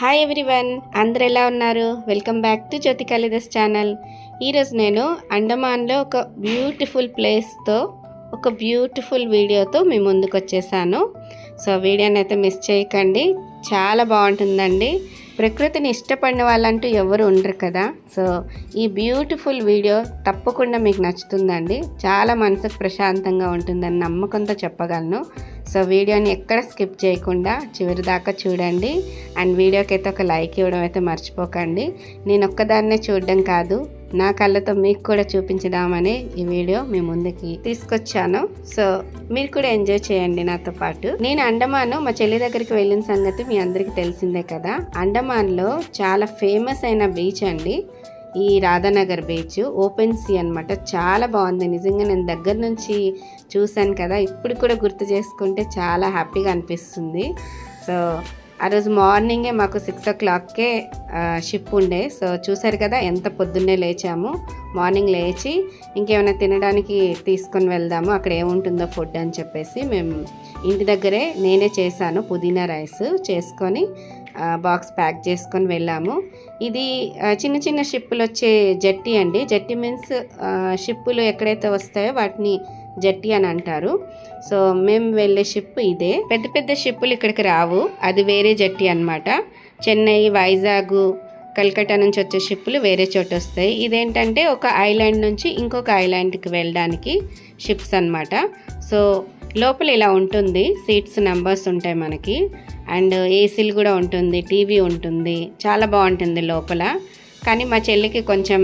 Hi everyone అందరు ఎలా ఉన్నారు? Welcome back to Jyothi Kalidas channel ఈరోజు నేను అండమాన్లో ఒక బ్యూటిఫుల్ ప్లేస్తో ఒక బ్యూటిఫుల్ వీడియోతో మీ ముందుకు వచ్చేసాను. సో వీడియోని అయితే మిస్ చేయకండి. చాలా బాగుంటుందండి. ప్రకృతిని ఇష్టపడిన వాళ్ళంటూ ఎవరు ఉండరు కదా. సో ఈ బ్యూటిఫుల్ వీడియో తప్పకుండా మీకు నచ్చుతుందండి. చాలా మనసుకు ప్రశాంతంగా ఉంటుందని నమ్మకంతో చెప్పగలను. సో వీడియోని ఎక్కడ స్కిప్ చేయకుండా చివరి దాకా చూడండి. అండ్ వీడియోకి అయితే ఒక లైక్ ఇవ్వడం అయితే మర్చిపోకండి. నేను ఒక్కదాన్నే చూడడం కాదు నా కళ్ళతో మీకు కూడా చూపించదామని ఈ వీడియో మీ ముందుకి తీసుకొచ్చాను. సో మీరు కూడా ఎంజాయ్ చేయండి నాతో పాటు. నేను అండమాన్ మా చెల్లి దగ్గరికి వెళ్ళిన సంగతి మీ అందరికీ తెలిసిందే కదా. అండమాన్లో చాలా ఫేమస్ అయిన బీచ్ అండి. ఈ రాధానగర్ బీచ్ ఓపెన్ సీ అనమాట చాలా బాగుంది. నిజంగా నేను దగ్గర నుంచి చూశాను కదా ఇప్పుడు కూడా గుర్తు చేసుకుంటే చాలా హ్యాపీగా అనిపిస్తుంది. సో ఆ రోజు మార్నింగే మాకు సిక్స్ ఓ క్లాక్కే షిప్ ఉండే. సో చూసారు కదా ఎంత పొద్దున్నే లేచాము. మార్నింగ్ లేచి ఇంకేమైనా తినడానికి తీసుకొని వెళ్దాము. అక్కడ ఏముంటుందో ఫుడ్ అని చెప్పేసి మేము ఇంటి దగ్గరే నేనే చేశాను. పుదీనా రైస్ చేసుకొని బాక్స్ ప్యాక్ చేసుకొని వెళ్ళాము. ఇది చిన్న చిన్న షిప్పులు వచ్చే జట్టి అండి. జట్టి మీన్స్ షిప్పులు ఎక్కడైతే వస్తాయో వాటిని జట్టి అని అంటారు. సో మేము వెళ్ళే షిప్ ఇదే. పెద్ద పెద్ద షిప్పులు ఇక్కడికి రావు. అది వేరే జట్టి అన్నమాట. చెన్నై వైజాగ్ కల్కటా నుంచి వచ్చే షిప్పులు వేరే చోట వస్తాయి. ఇదేంటంటే ఒక ఐలాండ్ నుంచి ఇంకొక ఐలాండ్కి వెళ్ళడానికి షిప్స్ అన్నమాట. సో లోపల ఇలా ఉంటుంది సీట్స్ నెంబర్స్ ఉంటాయి మనకి. అండ్ ఏసీలు కూడా ఉంటుంది టీవీ ఉంటుంది చాలా బాగుంటుంది లోపల. కానీ మా చెల్లికి కొంచెం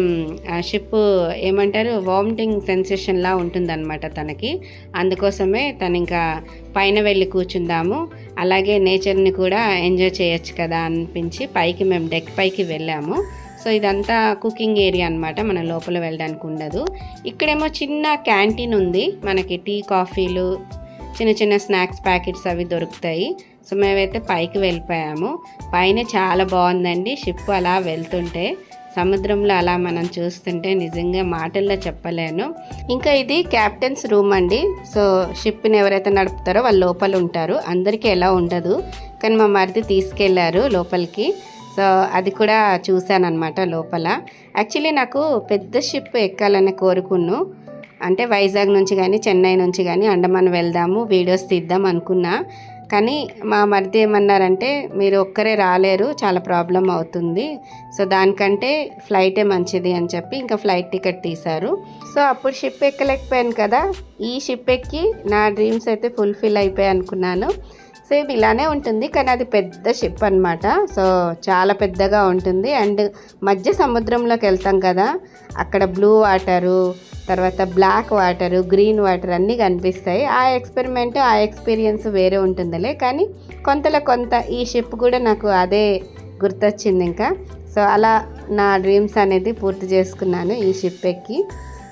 షిప్ ఏమంటారు వామిటింగ్ సెన్సేషన్లా ఉంటుందన్నమాట తనకి. అందుకోసమే తను ఇంకా పైన వెళ్ళి కూర్చుందాము. అలాగే నేచర్ని కూడా ఎంజాయ్ చేయొచ్చు కదా అనిపించి పైకి మేము డెక్ పైకి వెళ్ళాము. సో ఇదంతా కుకింగ్ ఏరియా అన్నమాట మన లోపల వెళ్ళడానికి ఉండదు. ఇక్కడేమో చిన్న క్యాంటీన్ ఉంది మనకి టీ కాఫీలు చిన్న చిన్న స్నాక్స్ ప్యాకెట్స్ అవి దొరుకుతాయి. సో మేమైతే పైకి వెళ్ళిపోయాము. పైన చాలా బాగుందండి. షిప్ అలా వెళ్తుంటే సముద్రంలో అలా మనం చూస్తుంటే నిజంగా మాటల్లో చెప్పలేను. ఇంకా ఇది క్యాప్టెన్స్ రూమ్ అండి. సో షిప్ని ఎవరైతే నడుపుతారో వాళ్ళు లోపల ఉంటారు. అందరికీ ఎలా ఉండదు. కానీ మా మరిది తీసుకెళ్ళారు లోపలికి. సో అది కూడా చూశాను అనమాట లోపల. యాక్చువల్లీ నాకు పెద్ద షిప్ ఎక్కాలని కోరుకున్నాను అంటే వైజాగ్ నుంచి కానీ చెన్నై నుంచి కానీ అండమాన్ వెళ్దాము వీడియోస్ తీద్దాం అనుకున్నా. కానీ మా మరిది ఏమన్నారంటే మీరు ఒక్కరే రాలేరు చాలా ప్రాబ్లం అవుతుంది. సో దానికంటే ఫ్లైటే మంచిది అని చెప్పి ఇంకా ఫ్లైట్ టికెట్ తీశారు. సో అప్పుడు షిప్ ఎక్కలేకపోయాను కదా. ఈ షిప్ ఎక్కి నా డ్రీమ్స్ అయితే ఫుల్ఫిల్ అయిపోయాయి అనుకున్నాను. సేమ్ ఇలానే ఉంటుంది కానీ అది పెద్ద షిప్ అన్నమాట. సో చాలా పెద్దగా ఉంటుంది. అండ్ మధ్య సముద్రంలోకి వెళ్తాం కదా. అక్కడ బ్లూ వాటరు తర్వాత బ్లాక్ వాటరు గ్రీన్ వాటర్ అన్నీ కనిపిస్తాయి. ఆ ఎక్స్పెరిమెంట్ ఆ ఎక్స్పీరియన్స్ వేరే ఉంటుందిలే. కానీ కొంతలో కొంత ఈ షిప్ కూడా నాకు అదే గుర్తొచ్చింది ఇంకా. సో అలా నా డ్రీమ్స్ అనేది పూర్తి చేసుకున్నాను ఈ షిప్ ఎక్కి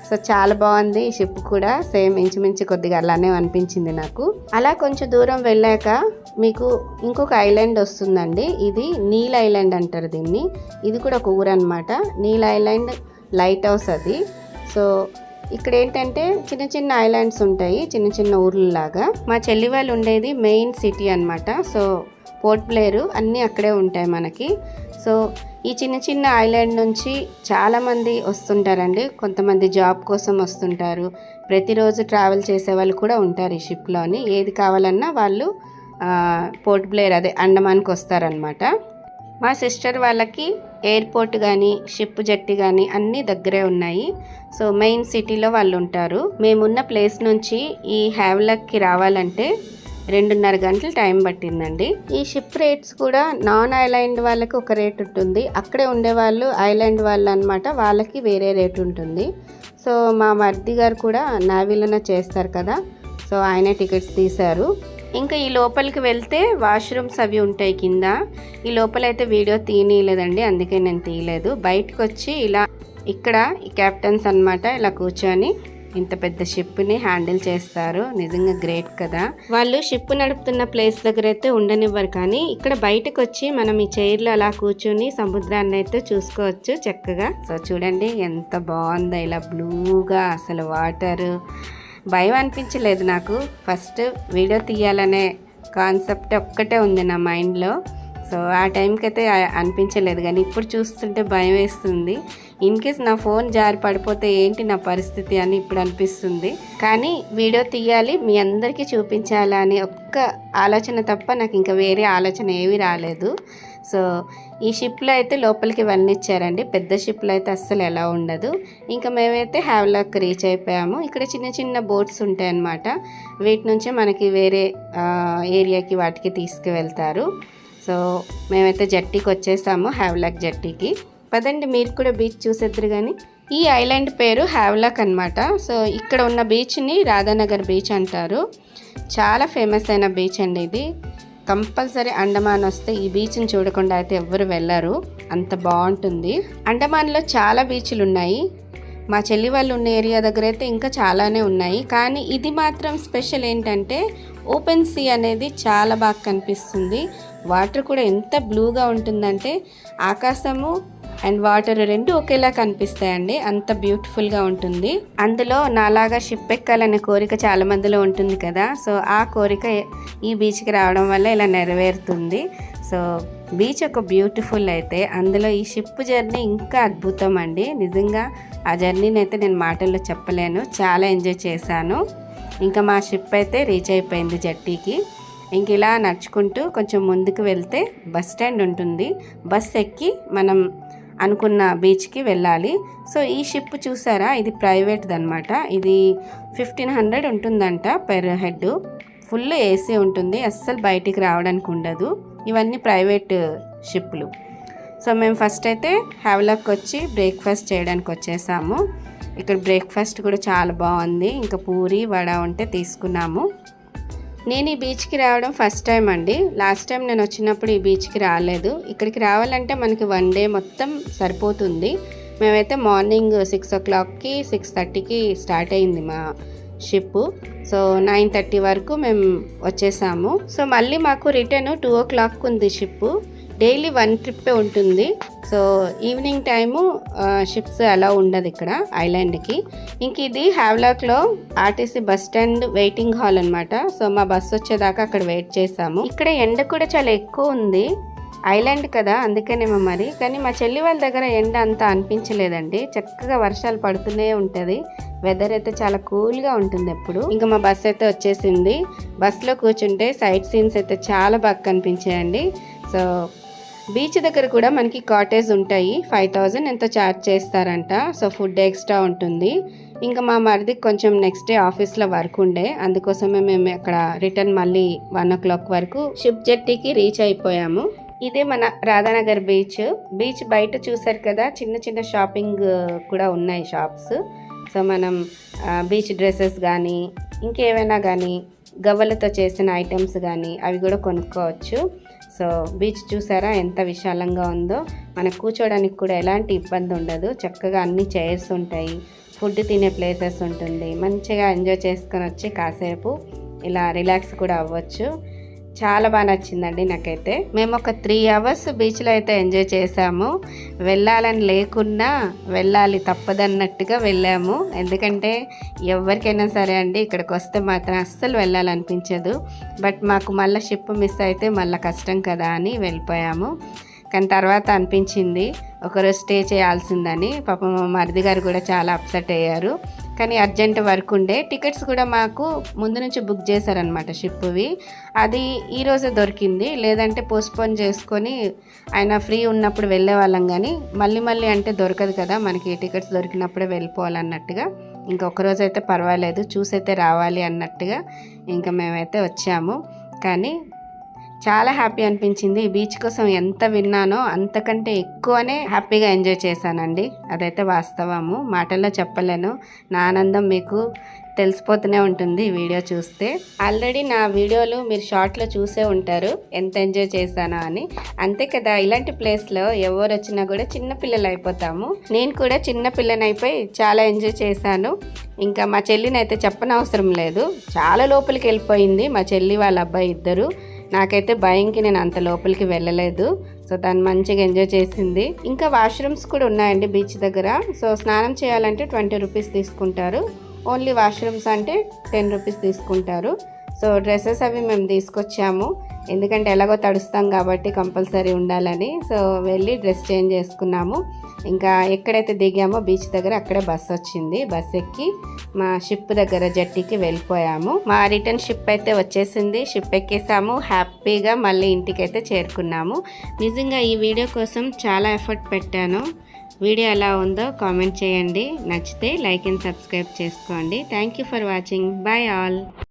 సో చాలా బాగుంది ఈ షిప్ కూడా. సేమ్ ఇంచుమించు కొద్దిగా అలానే అనిపించింది నాకు. అలా కొంచెం దూరం వెళ్ళాక మీకు ఇంకొక ఐలాండ్ వస్తుందండి. ఇది నీల్ ఐలాండ్ అంటారు దీన్ని. ఇది కూడా ఒక ఊరు అనమాట నీల్ ఐలాండ్ లైట్ హౌస్ అది. సో ఇక్కడ ఏంటంటే చిన్న చిన్న ఐలాండ్స్ ఉంటాయి చిన్న చిన్న ఊర్లలాగా. మా చెల్లి వాళ్ళు ఉండేది మెయిన్ సిటీ అన్నమాట. సో పోర్ట్ ప్లేయరు అన్నీ అక్కడే ఉంటాయి మనకి. సో ఈ చిన్న చిన్న ఐలాండ్ నుంచి చాలామంది వస్తుంటారండి. కొంతమంది జాబ్ కోసం వస్తుంటారు. ప్రతిరోజు ట్రావెల్ చేసే వాళ్ళు కూడా ఉంటారు ఈ షిప్లోని ఏది కావాలన్నా వాళ్ళు పోర్ట్ బ్లేయర్ అదే అండమాన్కి వస్తారనమాట మా సిస్టర్ వాళ్ళకి ఎయిర్పోర్ట్ కానీ షిప్ జట్టి కానీ అన్నీ దగ్గరే ఉన్నాయి. సో మెయిన్ సిటీలో వాళ్ళు ఉంటారు మేమున్న ప్లేస్ నుంచి ఈ హ్యావ్లక్కి రావాలంటే రెండున్నర గంటలు టైం పట్టిందండి. ఈ షిప్ రేట్స్ కూడా నాన్ ఐలాండ్ వాళ్ళకి ఒక రేట్ ఉంటుంది. అక్కడే ఉండేవాళ్ళు ఐలాండ్ వాళ్ళు అనమాట వాళ్ళకి వేరే రేట్ ఉంటుంది. సో మా మర్ది గారు కూడా నావీలోనే చేస్తారు కదా. సో ఆయనే టికెట్స్ తీశారు. ఇంకా ఈ లోపలికి వెళ్తే వాష్రూమ్స్ అవి ఉంటాయి కింద. ఈ లోపలైతే వీడియో తీయలేదండి అందుకే నేను తీయలేదు. బయటకు వచ్చి ఇలా ఇక్కడ ఈ కెప్టెన్స్ అన్నమాట ఇలా కూర్చొని ఇంత పెద్ద షిప్ని హ్యాండిల్ చేస్తారు. నిజంగా గ్రేట్ కదా. వాళ్ళు షిప్ నడుపుతున్న ప్లేస్ దగ్గర అయితే ఉండనివ్వరు కానీ ఇక్కడ బయటకు వచ్చి మనం ఈ చైర్లో అలా కూర్చొని సముద్రాన్ని అయితే చూసుకోవచ్చు చక్కగా. సో చూడండి ఎంత బాగుందో ఇలా బ్లూగా అసలు వాటర్. భయం అనిపించలేదు నాకు. ఫస్ట్ వీడియో తీయాలనే కాన్సెప్ట్ ఒక్కటే ఉంది నా మైండ్లో సో ఆ టైంకి అయితే అనిపించలేదు. కానీ ఇప్పుడు చూస్తుంటే భయం వేస్తుంది ఇన్ కేస్ నా ఫోన్ జారి పడిపోతే ఏంటి నా పరిస్థితి అని ఇప్పుడు అనిపిస్తుంది. కానీ వీడియో తీయాలి మీ అందరికీ చూపించాలా అని ఒక్క ఆలోచన తప్ప నాకు ఇంకా వేరే ఆలోచన ఏమీ రాలేదు. సో ఈ షిప్లో అయితే లోపలికి ఇవన్నీ ఇచ్చారండి. పెద్ద షిప్లో అయితే అస్సలు ఎలా ఉండదు. ఇంకా మేమైతే హ్యావ్లాక్ రీచ్ అయిపోయాము. ఇక్కడ చిన్న చిన్న బోట్స్ ఉంటాయన్నమాట. వీటి నుంచి మనకి వేరే ఏరియాకి వాటికి తీసుకువెళ్తారు. సో మేమైతే జట్టీకి వచ్చేసాము హ్యావ్లాక్ జట్టీకి. పదండి మీరు కూడా బీచ్ చూసేద్దరు కానీ ఈ ఐలాండ్ పేరు హ్యావ్లాక్ అన్నమాట. సో ఇక్కడ ఉన్న బీచ్ని రాధానగర్ బీచ్ అంటారు. చాలా ఫేమస్ అయిన బీచ్ అండి ఇది. కంపల్సరీ అండమాన్ వస్తే ఈ బీచ్ని చూడకుండా అయితే ఎవ్వరు వెళ్ళరు. అంత బాగుంటుంది. అండమాన్లో చాలా బీచ్లు ఉన్నాయి. మా చెల్లి వాళ్ళు ఉన్న ఏరియా దగ్గర అయితే ఇంకా చాలానే ఉన్నాయి. కానీ ఇది మాత్రం స్పెషల్ ఏంటంటే ఓపెన్ సీ అనేది చాలా బాగా కనిపిస్తుంది. వాటర్ కూడా ఎంత బ్లూగా ఉంటుందంటే ఆకాశము అండ్ వాటర్ రెండు ఒకేలా కనిపిస్తాయండి. అంత బ్యూటిఫుల్గా ఉంటుంది. అందులో నాలాగా షిప్ ఎక్కాలనే కోరిక చాలా మందిలో ఉంటుంది కదా. సో ఆ కోరిక ఈ బీచ్కి రావడం వల్ల ఇలా నెరవేరుతుంది. సో బీచ్ ఒక బ్యూటిఫుల్ అయితే అందులో ఈ షిప్ జర్నీ ఇంకా అద్భుతం అండి. నిజంగా ఆ జర్నీని అయితే నేను మాటల్లో చెప్పలేను. చాలా ఎంజాయ్ చేశాను. ఇంకా మా షిప్ అయితే రీచ్ అయిపోయింది జట్టీకి ఇంక ఇలా నడుచుకుంటూ కొంచెం ముందుకు వెళ్తే బస్ స్టాండ్ ఉంటుంది. బస్ ఎక్కి మనం అనుకున్న బీచ్కి వెళ్ళాలి. సో ఈ షిప్ చూసారా? ఇది ప్రైవేట్ది అనమాట ఇది ఫిఫ్టీన్ హండ్రెడ్ ఉంటుందంట పెర్ హెడ్ ఫుల్ ఏసీ ఉంటుంది. అస్సలు బయటికి రావడానికి ఉండదు. ఇవన్నీ ప్రైవేట్ షిప్లు. సో మేము ఫస్ట్ అయితే హ్యావ్లాక్ వచ్చి బ్రేక్ఫాస్ట్ చేయడానికి వచ్చేసాము. ఇక్కడ బ్రేక్ఫాస్ట్ కూడా చాలా బాగుంది. ఇంకా పూరి వడ ఉంటే తీసుకున్నాము. నేను ఈ బీచ్కి రావడం ఫస్ట్ టైం అండి. లాస్ట్ టైం నేను వచ్చినప్పుడు ఈ బీచ్కి రాలేదు. ఇక్కడికి రావాలంటే మనకి వన్ డే మొత్తం సరిపోతుంది. మేమైతే మార్నింగ్ సిక్స్ ఓ క్లాక్కి సిక్స్ థర్టీకి స్టార్ట్ అయింది మా షిప్ సో నైన్ థర్టీ వరకు మేము వచ్చేసాము. సో మళ్ళీ మాకు రిటర్న్ టూ ఓ క్లాక్ ఉంది షిప్ డైలీ వన్ ట్రిప్పే ఉంటుంది. సో ఈవినింగ్ టైము షిప్స్ అలా ఉండదు ఇక్కడ ఐలాండ్కి. ఇంక ఇది హ్యావ్లాక్లో RTC bus stand waiting hall అన్నమాట. సో మా బస్ వచ్చేదాకా అక్కడ వెయిట్ చేసాము. ఇక్కడ ఎండ కూడా చాలా ఎక్కువ ఉంది. ఐలాండ్ కదా అందుకనేమో మరి. కానీ మా చెల్లి వాళ్ళ దగ్గర ఎండ అంత అనిపించలేదండి. చక్కగా వర్షాలు పడుతూనే ఉంటుంది. వెదర్ అయితే చాలా కూల్గా ఉంటుంది ఎప్పుడు. ఇంకా మా బస్ అయితే వచ్చేసింది. బస్లో కూర్చుంటే సైట్ సీన్స్ అయితే చాలా బాగా కనిపించాయండి. సో బీచ్ దగ్గర కూడా మనకి కాటేజ్ ఉంటాయి. ఫైవ్ థౌజండ్ ఎంత ఛార్జ్ చేస్తారంట. సో ఫుడ్ ఎక్స్ట్రా ఉంటుంది. ఇంకా మా మరిది కొంచెం నెక్స్ట్ డే ఆఫీస్లో వర్క్ ఉండే. అందుకోసమే మేము అక్కడ రిటర్న్ మళ్ళీ వన్ ఓ క్లాక్ వరకు షిప్ జెట్టీకి రీచ్ అయిపోయాము. ఇదే మన రాధానగర్ బీచ్. బీచ్ బయట చూసారు కదా చిన్న చిన్న షాపింగ్ కూడా ఉన్నాయి షాప్స్. సో మనం బీచ్ డ్రెస్సెస్ కానీ ఇంకేమైనా కానీ గవ్వలతో చేసిన ఐటమ్స్ కానీ అవి కూడా కొనుక్కోవచ్చు. సో బీచ్ చూసారా ఎంత విశాలంగా ఉందో? మనకు కూర్చోడానికి కూడా ఎలాంటి ఇబ్బంది ఉండదు. చక్కగా అన్ని చైర్స్ ఉంటాయి. ఫుడ్ తినే ప్లేసెస్ ఉంటుంది. మంచిగా ఎంజాయ్ చేసుకొని వచ్చి కాసేపు ఇలా రిలాక్స్ కూడా అవ్వచ్చు. చాలా బాగా నచ్చిందండి నాకైతే. మేము ఒక త్రీ అవర్స్ బీచ్లో అయితే ఎంజాయ్ చేసాము. వెళ్ళాలని లేకున్నా వెళ్ళాలి తప్పదన్నట్టుగా వెళ్ళాము. ఎందుకంటే ఎవరికైనా సరే అండి ఇక్కడికి వస్తే మాత్రం అస్సలు వెళ్ళాలనిపించదు. బట్ మాకు మళ్ళీ షిప్ మిస్ అయితే మళ్ళీ కష్టం కదా అని వెళ్ళిపోయాము. కానీ తర్వాత అనిపించింది ఒకరోజు స్టే చేయాల్సిందని. పాపం మా మరిది గారు కూడా చాలా అప్సెట్ అయ్యారు. కానీ అర్జెంట్ వర్క్ ఉండే. టికెట్స్ కూడా మాకు ముందు నుంచి బుక్ చేశారనమాట షిప్వి అది ఈరోజే దొరికింది. లేదంటే పోస్ట్పోన్ చేసుకొని ఆయన ఫ్రీ ఉన్నప్పుడు వెళ్ళే వాళ్ళం కానీ మళ్ళీ మళ్ళీ అంటే దొరకదు కదా మనకి టికెట్స్ దొరికినప్పుడే వెళ్ళిపోవాలన్నట్టుగా. ఇంకొక రోజు అయితే పర్వాలేదు చూసైతే రావాలి అన్నట్టుగా. ఇంకా మేమైతే వచ్చాము. కానీ చాలా హ్యాపీ అనిపించింది. బీచ్ కోసం ఎంత విన్నానో అంతకంటే ఎక్కువనే హ్యాపీగా ఎంజాయ్ చేశానండి. అదైతే వాస్తవము. మాటల్లో చెప్పలేను. నా ఆనందం మీకు తెలిసిపోతూనే ఉంటుంది వీడియో చూస్తే. ఆల్రెడీ నా వీడియోలు మీరు షార్ట్లో చూసే ఉంటారు. ఎంత ఎంజాయ్ చేశానో అని. అంతే కదా ఇలాంటి ప్లేస్లో ఎవరు వచ్చినా కూడా చిన్న పిల్లలు అయిపోతాము. నేను కూడా చిన్న పిల్లనైపోయి చాలా ఎంజాయ్ చేశాను. ఇంకా మా చెల్లిని అయితే చెప్పనవసరం లేదు. చాలా లోపలికి వెళ్ళిపోయింది మా చెల్లి వాళ్ళ అబ్బాయి ఇద్దరు. నాకైతే భయంకి నేను అంత లోపలికి వెళ్ళలేదు. సో తను మంచిగా ఎంజాయ్ చేసింది. ఇంకా వాష్రూమ్స్ కూడా ఉన్నాయండి బీచ్ దగ్గర. సో స్నానం చేయాలంటే ట్వంటీ రూపీస్ తీసుకుంటారు. ఓన్లీ వాష్రూమ్స్ అంటే టెన్ రూపీస్ తీసుకుంటారు. సో డ్రెస్సెస్ అవి మేము తీసుకొచ్చాము. ఎందుకంటే ఎలాగో తడుస్తాం కాబట్టి కంపల్సరీ ఉండాలని. సో వెళ్ళి డ్రెస్ చేంజ్ చేసుకున్నాము. ఇంకా ఎక్కడైతే దిగామో బీచ్ దగ్గర అక్కడే బస్ వచ్చింది. బస్ ఎక్కి మా షిప్ దగ్గర జట్టికి వెళ్ళిపోయాము. మా రిటర్న్ షిప్ అయితే వచ్చేసింది. షిప్ ఎక్కేసాము. హ్యాపీగా మళ్ళీ ఇంటికైతే చేరుకున్నాము. నిజంగా ఈ వీడియో కోసం చాలా ఎఫర్ట్ పెట్టాను. వీడియో ఎలా ఉందో కామెంట్ చేయండి. నచ్చితే లైక్ అండ్ సబ్స్క్రైబ్ చేసుకోండి. Thank you for watching. Bye all.